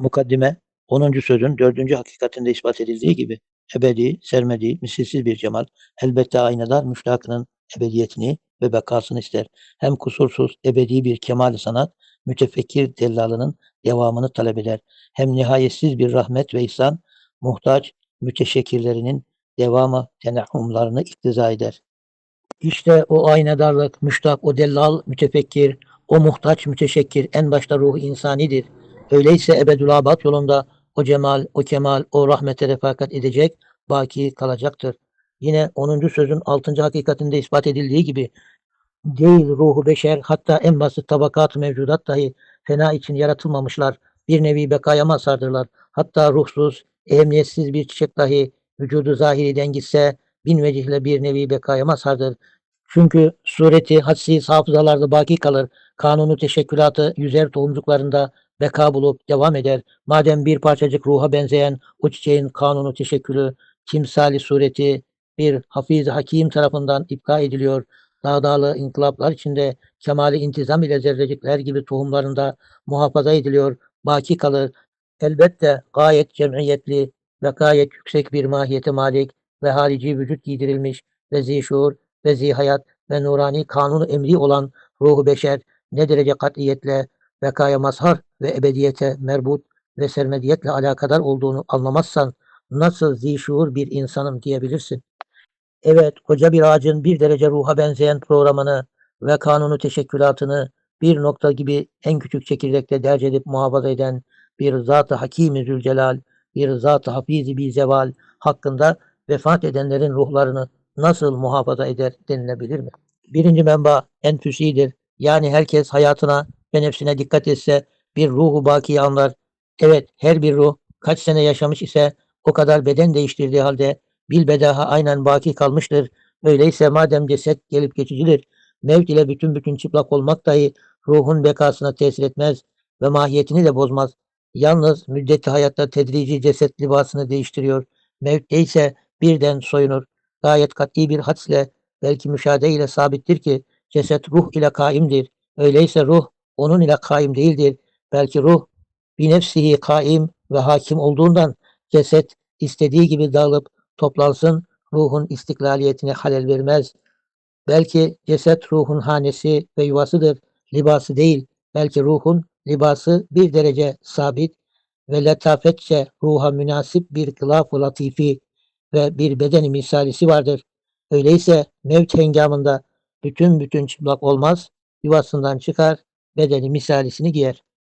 Mukaddime 10. sözün 4. hakikatinde ispat edildiği gibi ebedi, sermedi, misilsiz bir cemal elbette aynadar müştakının ebediyetini ve bekasını ister. Hem kusursuz ebedi bir kemal sanat mütefekkir dellalının devamını talep eder. Hem nihayetsiz bir rahmet ve ihsan muhtaç müteşekkirlerinin devamı tenahumlarını iktiza eder. İşte o aynadarlık, müştak, o dellal, mütefekkir, o muhtaç, müteşekkir en başta ruh insanidir. Öyleyse ebedülabat yolunda o cemal, o kemal, o rahmete refakat edecek, baki kalacaktır. Yine 10. sözün 6. hakikatinde ispat edildiği gibi değil ruhu beşer hatta en basit tabakat mevcudat dahi fena için yaratılmamışlar. Bir nevi bekaya mazhardırlar. Hatta ruhsuz, ehemmiyetsiz bir çiçek dahi vücudu zahiriden gitse bin vecihle bir nevi bekaya mazhardır. Çünkü sureti hadsiz hafızalarda baki kalır. Kanunu teşekkülatı yüzer tohumcuklarında beka bulup devam eder. Madem bir parçacık ruha benzeyen o çiçeğin kanunu teşekkülü, timsali sureti bir hafiz hakim tarafından ipka ediliyor. Dağdağlı inkılaplar içinde kemali intizam ile zerrecikler gibi tohumlarında muhafaza ediliyor, baki kalır. Elbette gayet cemiyetli ve gayet yüksek bir mahiyete malik ve harici vücut giydirilmiş ve zişur ve zihayat ve nurani kanunu emri olan ruhu beşer ne derece katiyetle bekaya mazhar ve ebediyete merbut ve sermediyetle alakadar olduğunu anlamazsan nasıl zişur bir insanım diyebilirsin. Evet, koca bir ağacın bir derece ruha benzeyen programını ve kanunu teşekkülatını bir nokta gibi en küçük çekirdekte derc edip muhafaza eden bir zat-ı hakîm-i zülcelal, bir zat-ı hafiz-i bi zeval hakkında vefat edenlerin ruhlarını nasıl muhafaza eder denilebilir mi? Birinci menba enfüsidir. Yani herkes hayatına ve nefsine dikkat etse bir ruhu baki anlar. Evet, her bir ruh kaç sene yaşamış ise o kadar beden değiştirdiği halde bilbedaha aynen baki kalmıştır. Öyleyse madem ceset gelip geçicidir, mevt ile bütün bütün çıplak olmak dahi ruhun bekasına tesir etmez ve mahiyetini de bozmaz. Yalnız müddeti hayatta tedrici ceset libasını değiştiriyor. Mevt ise birden soyunur. Gayet kat'i bir hadsle belki müşahede ile sabittir ki ceset ruh ile kaimdir. Öyleyse ruh onun ile kaim değildir. Belki ruh bir nefsihi kaim ve hakim olduğundan ceset istediği gibi dağılıp toplansın, ruhun istiklaliyetine halel vermez. Belki ceset ruhun hanesi ve yuvasıdır, libası değil. Belki ruhun libası bir derece sabit ve letafetçe ruha münasip bir kılaf-ı latifi ve bir bedeni misalisi vardır. Öyleyse mevt hengamında bütün bütün çıplak olmaz, yuvasından çıkar, bedeni misalisini giyer.